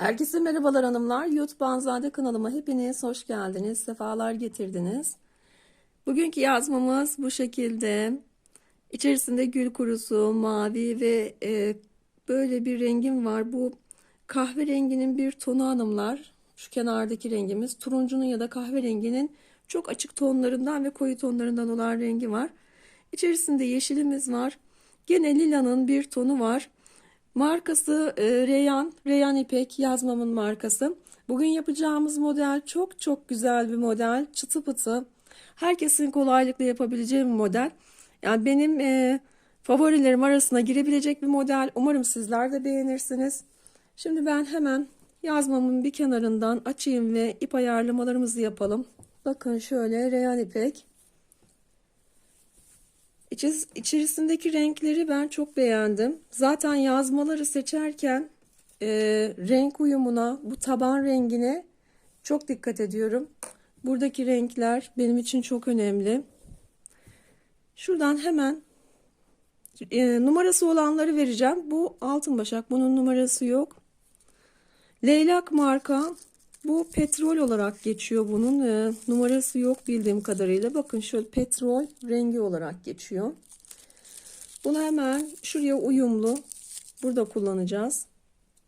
Herkese merhabalar hanımlar. YouTube Banzade kanalıma hepiniz hoş geldiniz. Sefalar getirdiniz. Bugünkü yazmamız bu şekilde. İçerisinde gül kurusu, mavi ve e, böyle bir rengim var. Bu kahverenginin bir tonu hanımlar. Şu kenardaki rengimiz. Turuncunun ya da kahverenginin çok açık tonlarından ve koyu tonlarından olan rengi var. İçerisinde yeşilimiz var. Gene lilanın bir tonu var. Markası e, Reyhan, Reyhan İpek yazmamın markası. Bugün yapacağımız model çok çok güzel bir model. Çıtı pıtı. Herkesin kolaylıkla yapabileceği bir model. Yani benim e, favorilerim arasına girebilecek bir model. Umarım sizler de beğenirsiniz. Şimdi ben hemen yazmamın bir kenarından açayım ve ip ayarlamalarımızı yapalım. Bakın şöyle Reyhan İpek. İçi- İçerisindeki renkleri ben çok beğendim. Zaten yazmaları seçerken e, renk uyumuna, bu taban rengine çok dikkat ediyorum. Buradaki renkler benim için çok önemli. Şuradan hemen e, numarası olanları vereceğim. Bu altın başak, bunun numarası yok. Leylak marka bu petrol olarak geçiyor bunun e, numarası yok bildiğim kadarıyla. Bakın şöyle petrol rengi olarak geçiyor. Bunu hemen şuraya uyumlu burada kullanacağız.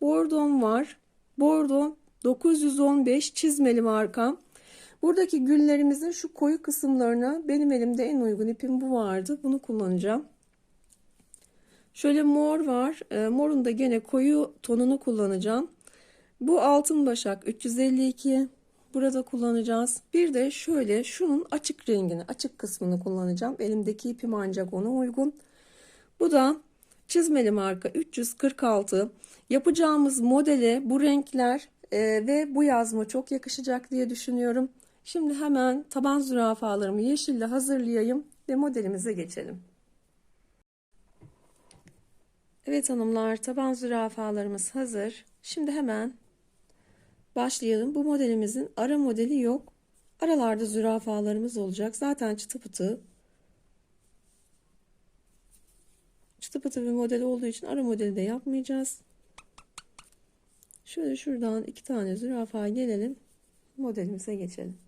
Bordom var. Bordo 915 çizmeli marka. Buradaki güllerimizin şu koyu kısımlarına benim elimde en uygun ipim bu vardı. Bunu kullanacağım. Şöyle mor var. E, morun da gene koyu tonunu kullanacağım. Bu altın başak 352. Burada kullanacağız. Bir de şöyle şunun açık rengini, açık kısmını kullanacağım. Elimdeki ipim ancak ona uygun. Bu da çizmeli marka 346. Yapacağımız modele bu renkler e, ve bu yazma çok yakışacak diye düşünüyorum. Şimdi hemen taban zürafalarımı yeşille hazırlayayım ve modelimize geçelim. Evet hanımlar taban zürafalarımız hazır. Şimdi hemen başlayalım. Bu modelimizin ara modeli yok. Aralarda zürafalarımız olacak. Zaten çıtı pıtı. Çıtı pıtı bir model olduğu için ara modeli de yapmayacağız. Şöyle şuradan iki tane zürafa gelelim. Modelimize geçelim.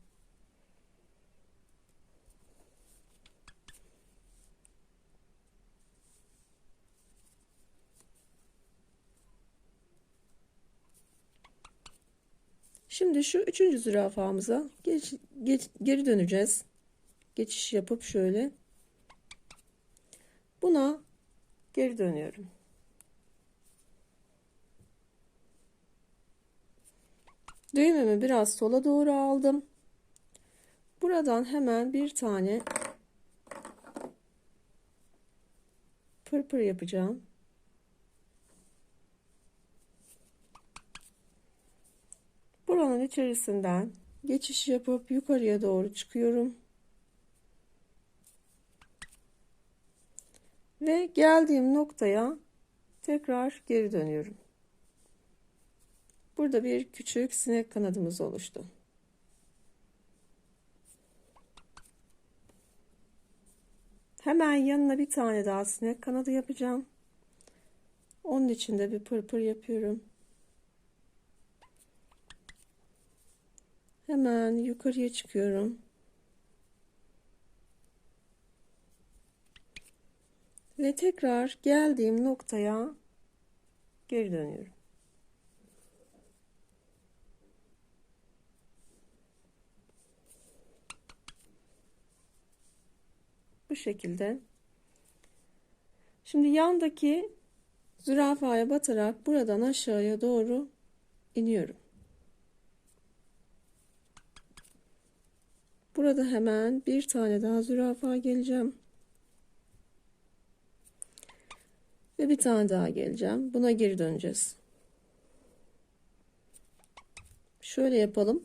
Şimdi şu üçüncü zürafamıza geç, geç, geri döneceğiz. Geçiş yapıp şöyle. Buna geri dönüyorum. Düğümümü biraz sola doğru aldım. Buradan hemen bir tane pırpır yapacağım. Buranın içerisinden geçiş yapıp yukarıya doğru çıkıyorum. Ve geldiğim noktaya tekrar geri dönüyorum. Burada bir küçük sinek kanadımız oluştu. Hemen yanına bir tane daha sinek kanadı yapacağım. Onun için de bir pırpır yapıyorum. Hemen yukarıya çıkıyorum. Ve tekrar geldiğim noktaya geri dönüyorum. Bu şekilde. Şimdi yandaki zürafaya batarak buradan aşağıya doğru iniyorum. Burada hemen bir tane daha zürafa geleceğim. Ve bir tane daha geleceğim. Buna geri döneceğiz. Şöyle yapalım.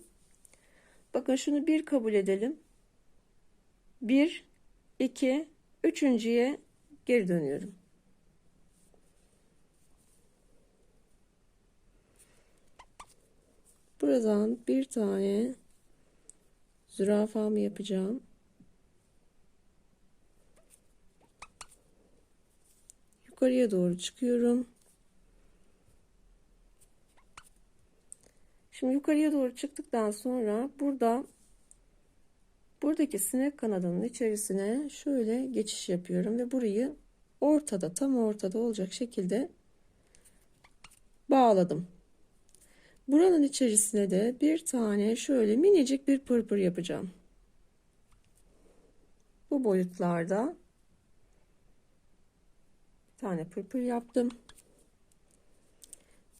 Bakın şunu bir kabul edelim. Bir, iki, üçüncüye geri dönüyorum. Buradan bir tane zürafamı yapacağım. Yukarıya doğru çıkıyorum. Şimdi yukarıya doğru çıktıktan sonra burada buradaki sinek kanadının içerisine şöyle geçiş yapıyorum ve burayı ortada tam ortada olacak şekilde bağladım. Buranın içerisine de bir tane şöyle minicik bir pırpır yapacağım. Bu boyutlarda bir tane pırpır yaptım.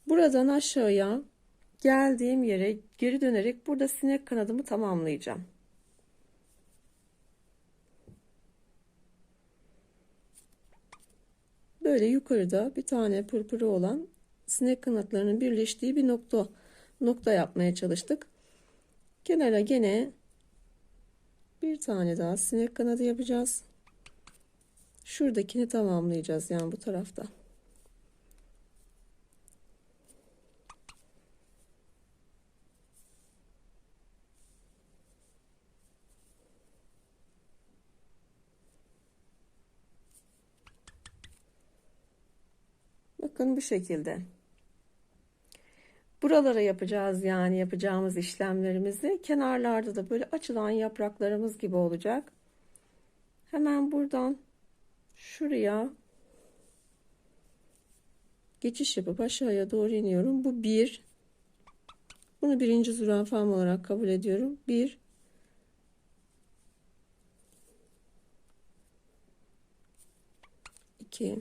Buradan aşağıya geldiğim yere geri dönerek burada sinek kanadımı tamamlayacağım. Böyle yukarıda bir tane pırpırı olan sinek kanatlarının birleştiği bir nokta nokta yapmaya çalıştık. Kenara gene bir tane daha sinek kanadı yapacağız. Şuradakini tamamlayacağız yani bu tarafta. Bakın bu şekilde. Buralara yapacağız yani yapacağımız işlemlerimizi. Kenarlarda da böyle açılan yapraklarımız gibi olacak. Hemen buradan şuraya geçiş yapıp aşağıya doğru iniyorum. Bu bir. Bunu birinci zürafam olarak kabul ediyorum. Bir. iki.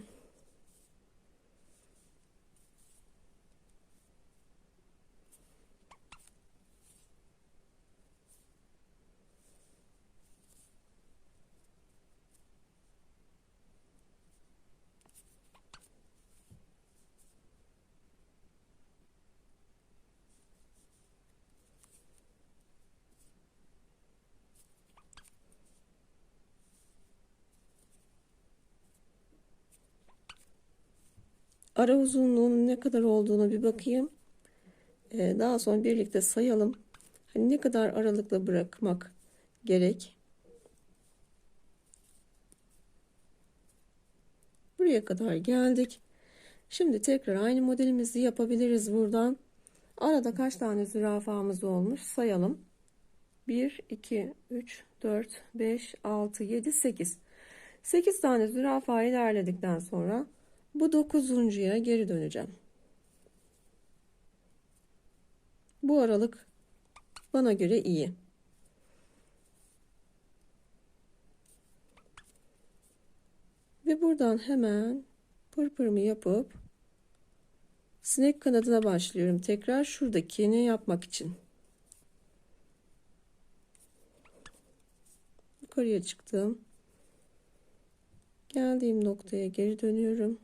Ara uzunluğunun ne kadar olduğunu bir bakayım. Ee, daha sonra birlikte sayalım. Hani ne kadar aralıkla bırakmak gerek. Buraya kadar geldik. Şimdi tekrar aynı modelimizi yapabiliriz buradan. Arada kaç tane zürafamız olmuş sayalım. 1, 2, 3, 4, 5, 6, 7, 8. 8 tane zürafa ilerledikten sonra bu dokuzuncuya geri döneceğim. Bu aralık bana göre iyi. Ve buradan hemen pırpırımı yapıp sinek kanadına başlıyorum. Tekrar şuradakini yapmak için. Yukarıya çıktım. Geldiğim noktaya geri dönüyorum.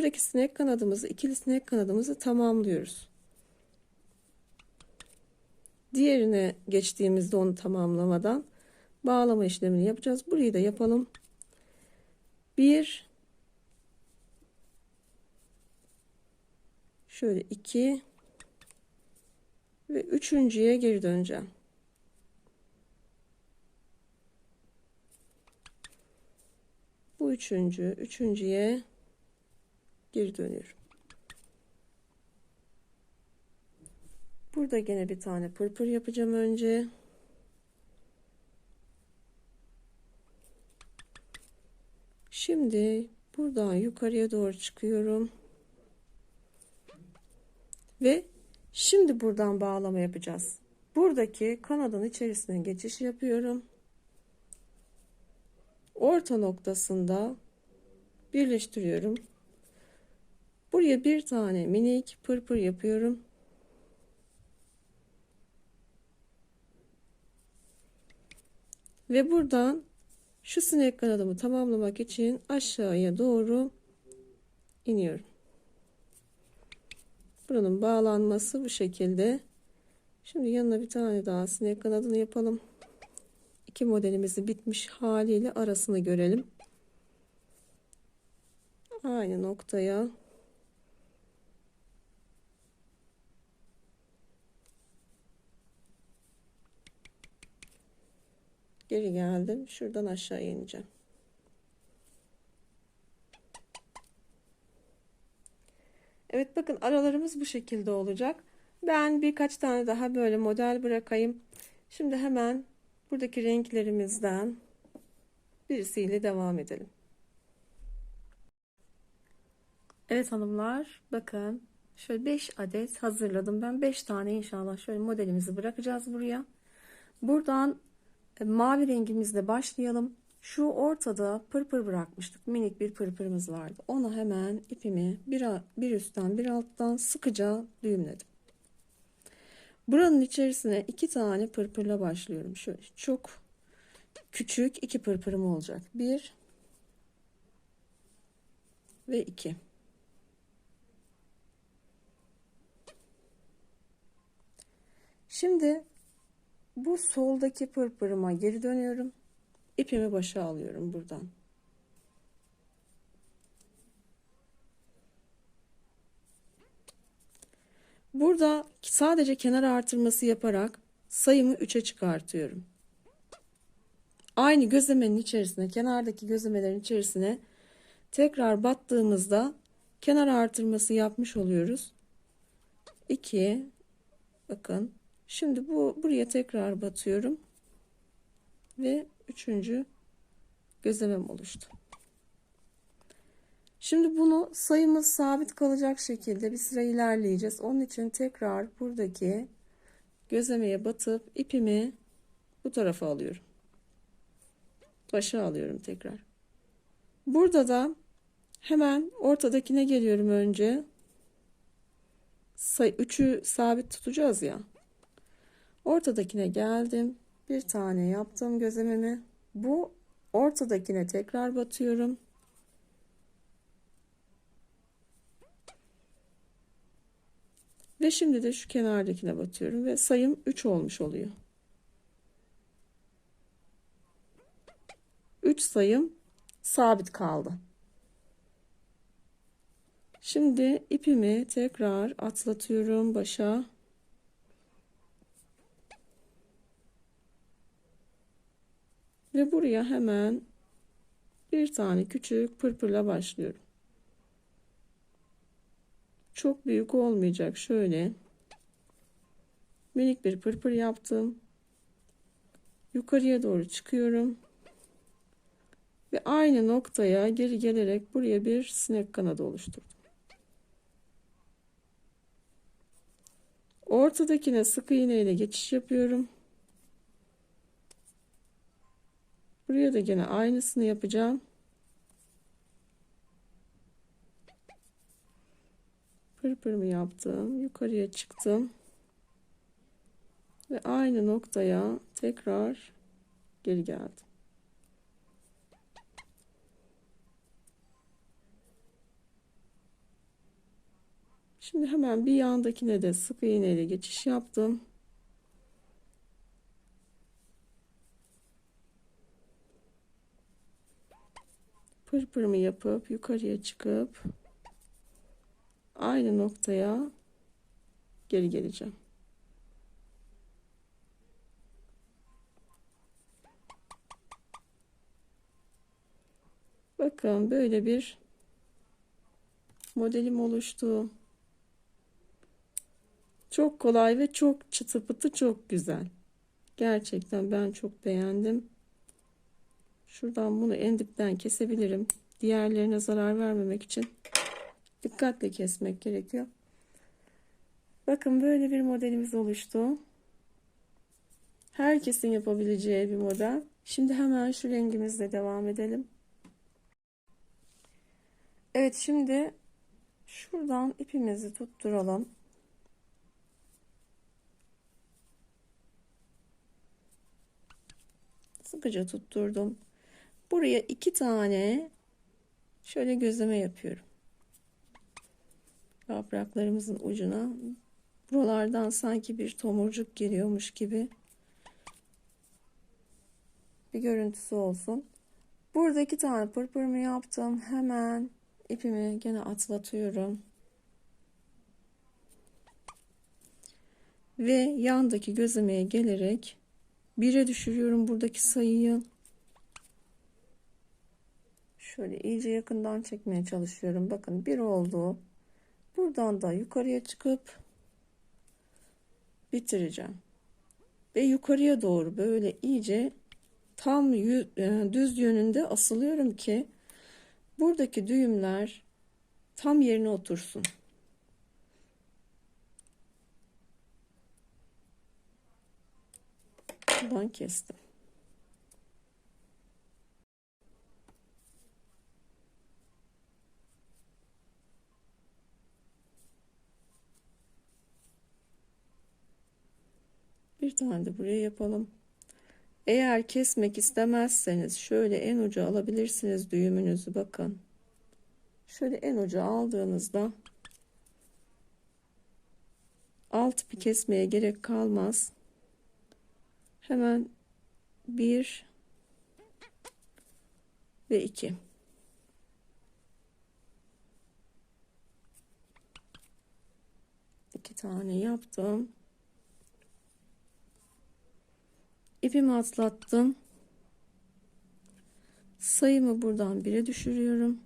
Buradaki sinek kanadımızı, ikili sinek kanadımızı tamamlıyoruz. Diğerine geçtiğimizde onu tamamlamadan bağlama işlemini yapacağız. Burayı da yapalım. Bir, şöyle iki ve üçüncüye geri döneceğim. Bu üçüncü, üçüncüye geri dönüyorum. Burada gene bir tane pırpır yapacağım önce. Şimdi buradan yukarıya doğru çıkıyorum. Ve şimdi buradan bağlama yapacağız. Buradaki kanadın içerisine geçiş yapıyorum. Orta noktasında birleştiriyorum. Buraya bir tane minik pırpır yapıyorum. Ve buradan şu sinek kanadımı tamamlamak için aşağıya doğru iniyorum. Buranın bağlanması bu şekilde. Şimdi yanına bir tane daha sinek kanadını yapalım. İki modelimizi bitmiş haliyle arasını görelim. Aynı noktaya Geri geldim. Şuradan aşağı ineceğim. Evet bakın aralarımız bu şekilde olacak. Ben birkaç tane daha böyle model bırakayım. Şimdi hemen buradaki renklerimizden birisiyle devam edelim. Evet hanımlar bakın şöyle 5 adet hazırladım. Ben 5 tane inşallah şöyle modelimizi bırakacağız buraya. Buradan e, mavi rengimizle başlayalım. Şu ortada pırpır bırakmıştık. Minik bir pırpırımız vardı. Onu hemen ipimi bir, bir üstten bir alttan sıkıca düğümledim. Buranın içerisine iki tane pırpırla başlıyorum. Şöyle çok küçük iki pırpırım olacak. Bir ve iki. Şimdi bu soldaki pırpırıma geri dönüyorum. İpimi başa alıyorum buradan. Burada sadece kenar artırması yaparak sayımı 3'e çıkartıyorum. Aynı gözlemenin içerisine, kenardaki gözlemelerin içerisine tekrar battığımızda kenar artırması yapmış oluyoruz. 2 bakın Şimdi bu buraya tekrar batıyorum. Ve üçüncü gözlemem oluştu. Şimdi bunu sayımız sabit kalacak şekilde bir sıra ilerleyeceğiz. Onun için tekrar buradaki gözlemeye batıp ipimi bu tarafa alıyorum. Başa alıyorum tekrar. Burada da hemen ortadakine geliyorum önce. Say 3'ü sabit tutacağız ya. Ortadakine geldim. Bir tane yaptım gözlememi. Bu ortadakine tekrar batıyorum. Ve şimdi de şu kenardakine batıyorum ve sayım 3 olmuş oluyor. 3 sayım sabit kaldı. Şimdi ipimi tekrar atlatıyorum başa. Ve buraya hemen bir tane küçük pırpırla başlıyorum. Çok büyük olmayacak. Şöyle minik bir pırpır yaptım. Yukarıya doğru çıkıyorum. Ve aynı noktaya geri gelerek buraya bir sinek kanadı oluşturdum. Ortadakine sık iğne ile geçiş yapıyorum. Buraya da yine aynısını yapacağım. Pırpırımı yaptım. Yukarıya çıktım. Ve aynı noktaya tekrar geri geldim. Şimdi hemen bir yandakine de sık iğne ile geçiş yaptım. Pırpırımı yapıp yukarıya çıkıp aynı noktaya geri geleceğim. Bakın böyle bir modelim oluştu. Çok kolay ve çok çıtı pıtı çok güzel. Gerçekten ben çok beğendim. Şuradan bunu en dipten kesebilirim. Diğerlerine zarar vermemek için dikkatle kesmek gerekiyor. Bakın böyle bir modelimiz oluştu. Herkesin yapabileceği bir model. Şimdi hemen şu rengimizle devam edelim. Evet şimdi şuradan ipimizi tutturalım. Sıkıca tutturdum. Buraya iki tane şöyle gözleme yapıyorum. Yapraklarımızın ucuna buralardan sanki bir tomurcuk geliyormuş gibi bir görüntüsü olsun. Burada iki tane pırpırımı yaptım. Hemen ipimi gene atlatıyorum. Ve yandaki gözlemeye gelerek 1'e düşürüyorum buradaki sayıyı. Şöyle iyice yakından çekmeye çalışıyorum. Bakın 1 oldu. Buradan da yukarıya çıkıp bitireceğim. Ve yukarıya doğru böyle iyice tam e, düz yönünde asılıyorum ki buradaki düğümler tam yerine otursun. Buradan kestim. Bir tane de buraya yapalım. Eğer kesmek istemezseniz şöyle en ucu alabilirsiniz düğümünüzü bakın. Şöyle en ucu aldığınızda alt ipi kesmeye gerek kalmaz. Hemen bir ve iki. İki tane yaptım. İpimi atlattım. Sayımı buradan 1'e düşürüyorum.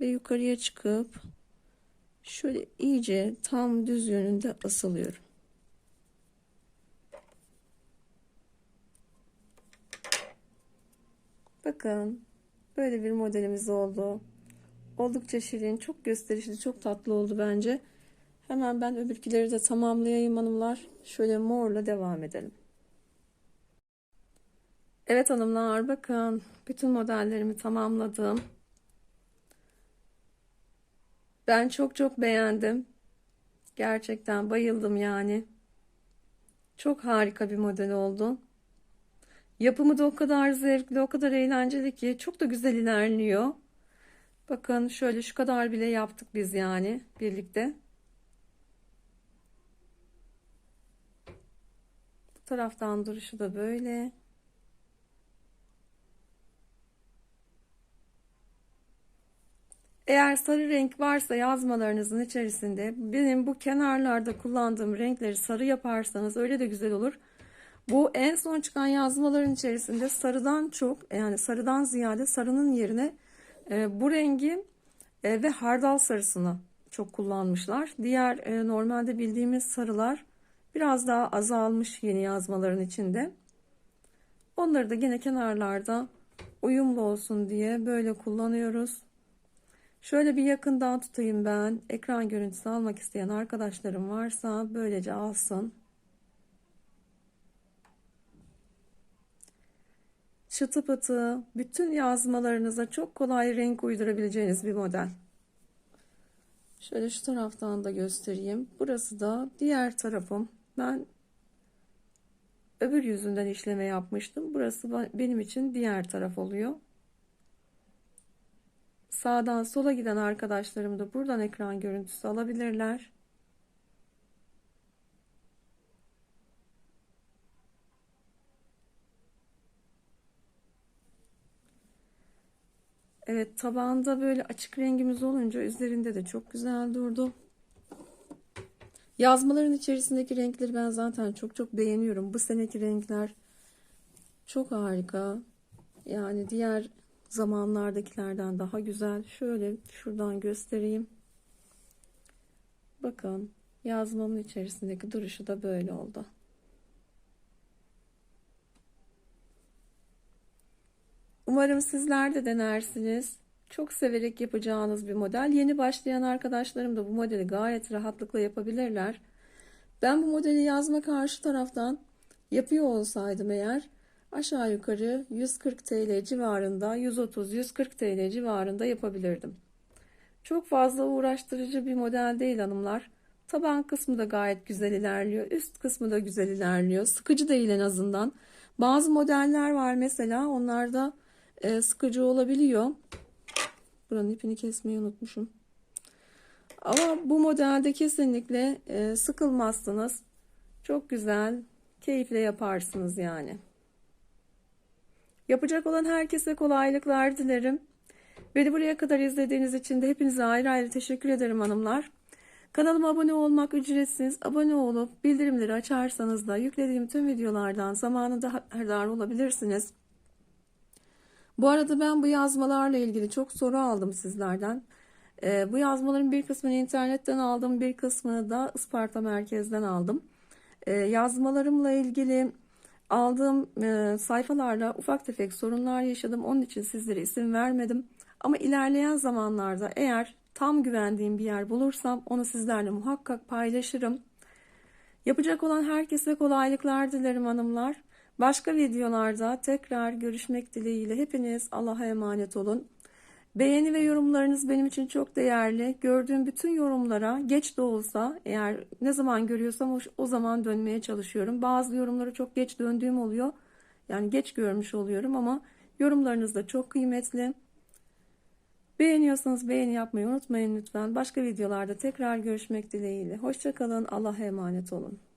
Ve yukarıya çıkıp şöyle iyice tam düz yönünde asılıyorum. Bakın böyle bir modelimiz oldu. Oldukça şirin, çok gösterişli, çok tatlı oldu bence. Hemen ben öbürküleri de tamamlayayım hanımlar. Şöyle morla devam edelim. Evet hanımlar bakın bütün modellerimi tamamladım. Ben çok çok beğendim. Gerçekten bayıldım yani. Çok harika bir model oldu. Yapımı da o kadar zevkli, o kadar eğlenceli ki çok da güzel ilerliyor. Bakın şöyle şu kadar bile yaptık biz yani birlikte. Taraftan duruşu da böyle. Eğer sarı renk varsa yazmalarınızın içerisinde benim bu kenarlarda kullandığım renkleri sarı yaparsanız öyle de güzel olur. Bu en son çıkan yazmaların içerisinde sarıdan çok yani sarıdan ziyade sarının yerine e, bu rengi e, ve hardal sarısını çok kullanmışlar. Diğer e, normalde bildiğimiz sarılar biraz daha azalmış yeni yazmaların içinde. Onları da yine kenarlarda uyumlu olsun diye böyle kullanıyoruz. Şöyle bir yakından tutayım ben. Ekran görüntüsü almak isteyen arkadaşlarım varsa böylece alsın. Çıtı pıtı bütün yazmalarınıza çok kolay renk uydurabileceğiniz bir model. Şöyle şu taraftan da göstereyim. Burası da diğer tarafım. Ben öbür yüzünden işleme yapmıştım. Burası benim için diğer taraf oluyor. Sağdan sola giden arkadaşlarım da buradan ekran görüntüsü alabilirler. Evet tabağında böyle açık rengimiz olunca üzerinde de çok güzel durdu. Yazmaların içerisindeki renkleri ben zaten çok çok beğeniyorum. Bu seneki renkler çok harika. Yani diğer zamanlardakilerden daha güzel. Şöyle şuradan göstereyim. Bakın yazmamın içerisindeki duruşu da böyle oldu. Umarım sizler de denersiniz. Çok severek yapacağınız bir model. Yeni başlayan arkadaşlarım da bu modeli gayet rahatlıkla yapabilirler. Ben bu modeli yazma karşı taraftan yapıyor olsaydım eğer aşağı yukarı 140 TL civarında 130-140 TL civarında yapabilirdim. Çok fazla uğraştırıcı bir model değil hanımlar. Taban kısmı da gayet güzel ilerliyor. Üst kısmı da güzel ilerliyor. Sıkıcı değil en azından. Bazı modeller var mesela onlarda e, sıkıcı olabiliyor. Buranın ipini kesmeyi unutmuşum. Ama bu modelde kesinlikle e, sıkılmazsınız. Çok güzel, keyifle yaparsınız yani. Yapacak olan herkese kolaylıklar dilerim. Beni buraya kadar izlediğiniz için de hepinize ayrı ayrı teşekkür ederim hanımlar. Kanalıma abone olmak ücretsiz. Abone olup bildirimleri açarsanız da yüklediğim tüm videolardan zamanında haberdar olabilirsiniz. Bu arada ben bu yazmalarla ilgili çok soru aldım sizlerden. Ee, bu yazmaların bir kısmını internetten aldım, bir kısmını da Isparta merkezden aldım. Ee, yazmalarımla ilgili aldığım e, sayfalarda ufak tefek sorunlar yaşadım. Onun için sizlere isim vermedim. Ama ilerleyen zamanlarda eğer tam güvendiğim bir yer bulursam onu sizlerle muhakkak paylaşırım. Yapacak olan herkese kolaylıklar dilerim hanımlar. Başka videolarda tekrar görüşmek dileğiyle hepiniz Allah'a emanet olun. Beğeni ve yorumlarınız benim için çok değerli. Gördüğüm bütün yorumlara geç de olsa eğer ne zaman görüyorsam o, zaman dönmeye çalışıyorum. Bazı yorumlara çok geç döndüğüm oluyor. Yani geç görmüş oluyorum ama yorumlarınız da çok kıymetli. Beğeniyorsanız beğeni yapmayı unutmayın lütfen. Başka videolarda tekrar görüşmek dileğiyle. Hoşçakalın. Allah'a emanet olun.